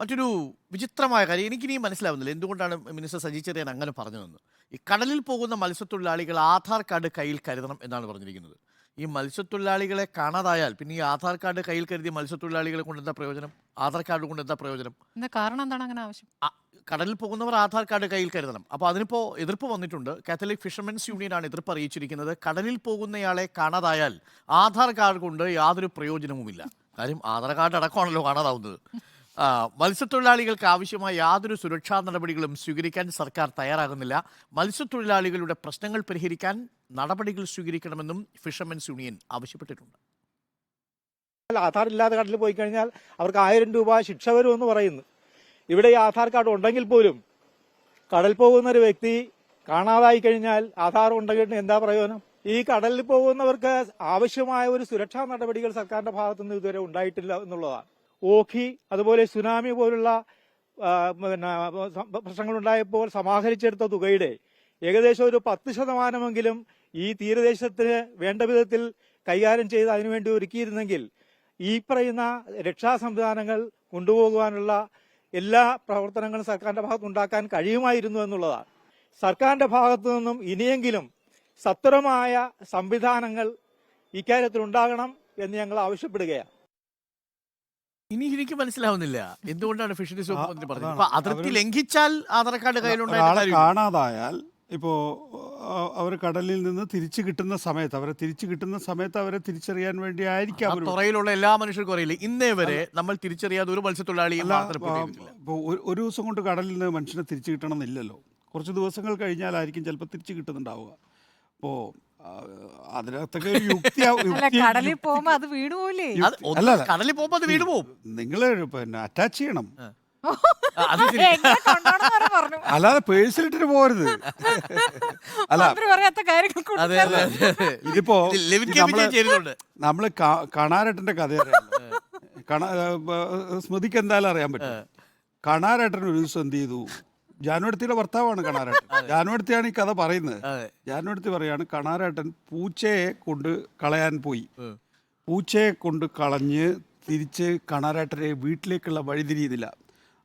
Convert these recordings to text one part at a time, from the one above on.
മറ്റൊരു വിചിത്രമായ കാര്യം എനിക്കിനിയും മനസ്സിലാവുന്നില്ല. എന്തുകൊണ്ടാണ് മിനിസ്റ്റർ സജി ചെറിയാൻ അങ്ങനെ പറഞ്ഞു പറഞ്ഞതെന്ന്? ഈ കടലിൽ പോകുന്ന മത്സ്യത്തൊഴിലാളികൾ ആധാർ കാർഡ് കയ്യിൽ കരുതണം എന്നാണ് പറഞ്ഞിരിക്കുന്നത്. ഈ മത്സ്യത്തൊഴിലാളികളെ കാണാതായാൽ പിന്നെ ഈ ആധാർ കാർഡ് കയ്യിൽ കരുതിയ മത്സ്യത്തൊഴിലാളികളെ കൊണ്ട് എന്താ പ്രയോജനം? ആധാർ കാർഡ് കൊണ്ട് എന്താ പ്രയോജനം? എന്താ കാരണം എന്താണ് അങ്ങനെ ആവശ്യം? കടലിൽ പോകുന്നവർ ആധാർ കാർഡ് കയ്യിൽ കരുതണം. അപ്പോൾ അതിനിപ്പോൾ എതിർപ്പ് വന്നിട്ടുണ്ട്. കാത്തലിക് ഫിഷർമെൻസ് യൂണിയൻ ആണ് എതിർപ്പ് അറിയിച്ചിരിക്കുന്നത്. കടലിൽ പോകുന്നയാളെ കാണാതായാൽ ആധാർ കാർഡ് കൊണ്ട് യാതൊരു പ്രയോജനവുമില്ല. കാര്യം ആധാർ കാർഡ് അടക്കമാണല്ലോ കാണാതാവുന്നത്. മത്സ്യത്തൊഴിലാളികൾക്ക് ആവശ്യമായ യാതൊരു സുരക്ഷാ നടപടികളും സ്വീകരിക്കാൻ സർക്കാർ തയ്യാറാകുന്നില്ല. മത്സ്യത്തൊഴിലാളികളുടെ പ്രശ്നങ്ങൾ പരിഹരിക്കാൻ നടപടികൾ സ്വീകരിക്കണമെന്നും ഫിഷർമെൻസ് യൂണിയൻ ആവശ്യപ്പെട്ടിട്ടുണ്ട്. ആധാർ ഇല്ലാതെ കടലിൽ പോയി കഴിഞ്ഞാൽ അവർക്ക് ആയിരം രൂപ ശിക്ഷ വരുമെന്ന് പറയുന്നു. ഇവിടെ ഈ ആധാർ കാർഡ് ഉണ്ടെങ്കിൽ പോലും കടൽ പോകുന്ന ഒരു വ്യക്തി കാണാതായി കഴിഞ്ഞാൽ ആധാർ ഉണ്ടെങ്കിൽ എന്താ പ്രയോജനം? ഈ കടലിൽ പോകുന്നവർക്ക് ആവശ്യമായ ഒരു സുരക്ഷാ നടപടികൾ സർക്കാരിന്റെ ഭാഗത്തുനിന്ന് ഇതുവരെ ഉണ്ടായിട്ടില്ല എന്നുള്ളതാണ്. ഓഖി അതുപോലെ സുനാമി പോലുള്ള പിന്നെ പ്രശ്നങ്ങൾ ഉണ്ടായപ്പോൾ സമാഹരിച്ചെടുത്ത തുകയുടെ ഏകദേശം ഒരു പത്ത് ശതമാനമെങ്കിലും ഈ തീരദേശത്തിന് വേണ്ട വിധത്തിൽ കൈകാര്യം ചെയ്ത് അതിനുവേണ്ടി ഒരുക്കിയിരുന്നെങ്കിൽ ഈ പറയുന്ന രക്ഷാ സംവിധാനങ്ങൾ കൊണ്ടുപോകുവാനുള്ള എല്ലാ പ്രവർത്തനങ്ങളും സർക്കാരിന്റെ ഭാഗത്ത് ഉണ്ടാക്കാൻ കഴിയുമായിരുന്നു എന്നുള്ളതാണ്. സർക്കാരിന്റെ ഭാഗത്തു നിന്നും ഇനിയെങ്കിലും സത്വരമായ സംവിധാനങ്ങൾ ഇക്കാര്യത്തിൽ ഉണ്ടാകണം എന്ന് ഞങ്ങൾ ആവശ്യപ്പെടുകയാണ്. ഇനി എനിക്ക് മനസ്സിലാവുന്നില്ല. എന്തുകൊണ്ടാണ് മന്ത്രി പറഞ്ഞത്. അതിർത്തി ലംഘിച്ചാൽ ആധാർ കാർഡ് കാര്യമില്ല. കാണാതായാൽ ഇപ്പോൾ അവർ കടലിൽ നിന്ന് തിരിച്ചു കിട്ടുന്ന സമയത്ത് അവരെ തിരിച്ചു കിട്ടുന്ന സമയത്ത് അവരെ തിരിച്ചറിയാൻ വേണ്ടി ആയിരിക്കാം തുറയിലുള്ള എല്ലാ മനുഷ്യർക്കും അറിയില്ല. ഇന്നേ വരെ നമ്മൾ തിരിച്ചറിയാതെ ഒരു മത്സ്യത്തൊഴിലാളി ഒരു ദിവസം കൊണ്ട് കടലിൽ നിന്ന് മനുഷ്യനെ തിരിച്ചു കിട്ടണം എന്നില്ലല്ലോ കുറച്ച് ദിവസങ്ങൾ കഴിഞ്ഞാലായിരിക്കും ചിലപ്പോൾ തിരിച്ചു കിട്ടുന്നുണ്ടാവുക. അപ്പോൾ അതിനകത്തൊക്കെ ഒരു യുക്തി അല്ല കടലിൽ പോകുമ്പോ അത് വീണു പോലേ അത് ഒന്ന് അല്ല, അല്ല. കടലിൽ പോകുമ്പോ അത് വീട് പോകും നിങ്ങൾ പിന്നെ അറ്റാച്ച് ചെയ്യണം. ആ, അത് ശരി. എങ്ങനെ കൊണ്ടുപോകണം എന്ന് പറഞ്ഞു. അല്ലാതെ പേഴ്സിലിട്ടിട്ട് പോരുത് അല്ല. മന്ത്രി പറയാത്ത കാര്യങ്ങൾ അതെ അതെ കൊടുക്കരുത്. അതെ. ഇതിപ്പോ ഇത് ലെവിൻ ഇത് കെ നമ്മൾ ചേരുന്നുണ്ട് നമ്മൾ കണാരട്ടന്റെ കഥ അറിയാമല്ലോ കണ ഏ, സ്മൃതിക്ക് എന്തായാലും അറിയാൻ പറ്റും. കണാരട്ടൻ ഒരു ദിവസം എന്ത് ചെയ്തു? ജാനുവടുത്തിയുടെ ഭർത്താവാണ് കണാരാട്ടൻ. ജാനുവടുത്തിയാണ് ഈ കഥ പറയുന്നത്. ജാനുവടുത്തി പറയാണ് കണാരേട്ടൻ പൂച്ചയെ കൊണ്ട് കളയാൻ പോയി. പൂച്ചയെ കൊണ്ട് കളഞ്ഞ് തിരിച്ച് കണാരേട്ടനെ വീട്ടിലേക്കുള്ള വഴി തിരിയുന്നില്ല.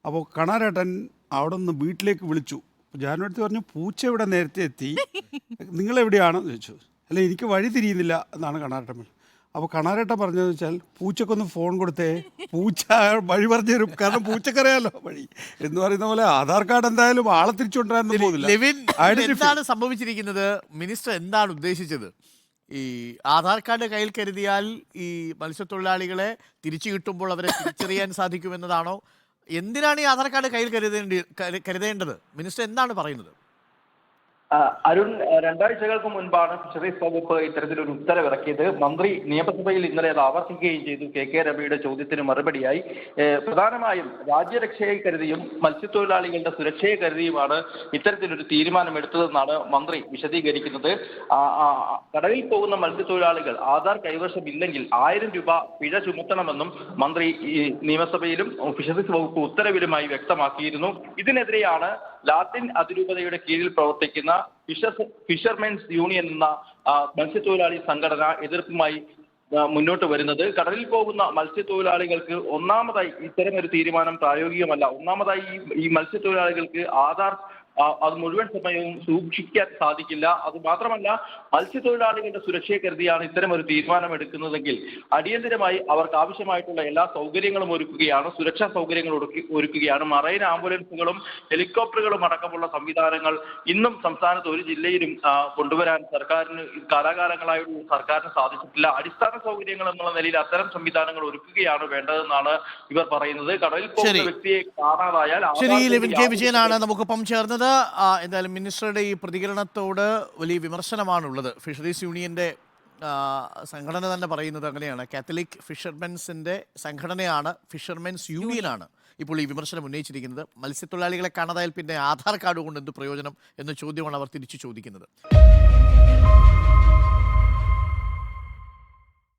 അപ്പോൾ കണാരേട്ടൻ അവിടെ നിന്ന് വീട്ടിലേക്ക് വിളിച്ചു. ജാനുവടുത്തി പറഞ്ഞു പൂച്ച ഇവിടെ നേരത്തെ എത്തി. നിങ്ങളെവിടെയാണെന്ന് ചോദിച്ചു. അല്ല എനിക്ക് വഴി തിരിയുന്നില്ല എന്നാണ് കണാരേട്ടൻ അപ്പോൾ കണാരേട്ട പറഞ്ഞതെന്ന് വെച്ചാൽ പൂച്ചക്കൊന്ന് ഫോൺ കൊടുത്തേ. പൂച്ച വഴി പറഞ്ഞു തരും കാരണം പൂച്ചക്കറിയാലോ വഴി. എന്ന് പറയുന്ന പോലെ ആധാർ കാർഡ് എന്തായാലും ആളെ തിരിച്ചുകൊണ്ടുവരാനൊന്നും പോകുന്നില്ല. എന്താണ് സംഭവിച്ചിരിക്കുന്നത്? മിനിസ്റ്റർ എന്താണ് ഉദ്ദേശിച്ചത്? ഈ ആധാർ കാർഡ് കയ്യിൽ കരുതിയാൽ ഈ മത്സ്യത്തൊഴിലാളികളെ തിരിച്ചു കിട്ടുമ്പോൾ അവരെ തിരിച്ചറിയാൻ സാധിക്കുമെന്നതാണോ? എന്തിനാണ് ഈ ആധാർ കാർഡ് കയ്യിൽ കരുതേണ്ടി കരു- കരുതേണ്ടത്? മിനിസ്റ്റർ എന്താണ് പറയുന്നത്? അരുൺ രണ്ടാഴ്ചകൾക്ക് മുൻപാണ് ഫിഷറീസ് വകുപ്പ് ഇത്തരത്തിലൊരു ഉത്തരവിറക്കിയത്. മന്ത്രി നിയമസഭയിൽ ഇന്നലെ അത് ആവർത്തിക്കുകയും ചെയ്തു. കെ. കെ. രമയുടെ ചോദ്യത്തിന് മറുപടിയായി. പ്രധാനമായും രാജ്യരക്ഷയെ കരുതിയും മത്സ്യത്തൊഴിലാളികളുടെ സുരക്ഷയെ കരുതിയുമാണ് ഇത്തരത്തിലൊരു തീരുമാനമെടുത്തതെന്നാണ് മന്ത്രി വിശദീകരിക്കുന്നത്. കടലിൽ പോകുന്ന മത്സ്യത്തൊഴിലാളികൾ ആധാർ കൈവശമില്ലെങ്കിൽ ആയിരം രൂപ പിഴ ചുമത്തണമെന്നും മന്ത്രി നിയമസഭയിലും ഫിഷറീസ് വകുപ്പ് ഉത്തരവിലുമായി വ്യക്തമാക്കിയിരുന്നു. ഇതിനെതിരെയാണ് ലാത്തിൻ അതിരൂപതയുടെ കീഴിൽ പ്രവർത്തിക്കുന്ന ഫിഷർസ് ഫിഷർമെൻസ് യൂണിയൻ എന്ന മത്സ്യത്തൊഴിലാളി സംഘടന എതിർപ്പുമായി മുന്നോട്ട് വരുന്നത്. കടലിൽ പോകുന്ന മത്സ്യത്തൊഴിലാളികൾക്ക് ഒന്നാമതായി ഇത്തരം ഒരു തീരുമാനം പ്രായോഗികമല്ല. ഒന്നാമതായി ഈ മത്സ്യത്തൊഴിലാളികൾക്ക് ആധാർ അത് മുഴുവൻ സമയവും സൂക്ഷിക്കാൻ സാധിക്കില്ല. അത് മാത്രമല്ല മത്സ്യത്തൊഴിലാളികളുടെ സുരക്ഷയെ കരുതിയാണ് ഇത്തരം ഒരു തീരുമാനം എടുക്കുന്നതെങ്കിൽ അടിയന്തരമായി അവർക്ക് ആവശ്യമായിട്ടുള്ള എല്ലാ സൗകര്യങ്ങളും ഒരുക്കുകയാണ് സുരക്ഷാ സൗകര്യങ്ങൾ ഒരുക്കുകയാണ്. മറൈൻ ആംബുലൻസുകളും ഹെലികോപ്റ്ററുകളും അടക്കമുള്ള സംവിധാനങ്ങൾ ഇന്നും സംസ്ഥാനത്ത് ഒരു ജില്ലയിലും കൊണ്ടുവരാൻ സർക്കാരിന് കാലാകാലങ്ങളായിട്ട് സർക്കാരിന് സാധിച്ചിട്ടില്ല. അടിസ്ഥാന സൗകര്യങ്ങൾ എന്നുള്ള നിലയിൽ അത്തരം സംവിധാനങ്ങൾ ഒരുക്കുകയാണ് വേണ്ടതെന്നാണ് ഇവർ പറയുന്നത്. കടലിൽ പോകുന്ന വ്യക്തിയെ കാണാതായാൽ ശരി വിജയനാണ് നമുക്കൊപ്പം ചേർന്നത്. ആ, എന്തായാലും മിനിസ്റ്ററുടെ ഈ പ്രതികരണത്തോട് വലിയ വിമർശനമാണുള്ളത്. ഫിഷറീസ് യൂണിയന്റെ സംഘടന തന്നെ പറയുന്നത് അങ്ങനെയാണ്. കാത്തലിക് ഫിഷർമെൻസിന്റെ സംഘടനയാണ് ഫിഷർമെൻസ് യൂണിയനാണ് ഇപ്പോൾ ഈ വിമർശനം ഉന്നയിച്ചിരിക്കുന്നത്. മത്സ്യത്തൊഴിലാളികളെ കാണാതായാൽ പിന്നെ ആധാർ കാർഡ് കൊണ്ട് എന്ത് പ്രയോജനം എന്ന ചോദ്യമാണ് അവർ തിരിച്ചു ചോദിക്കുന്നത്.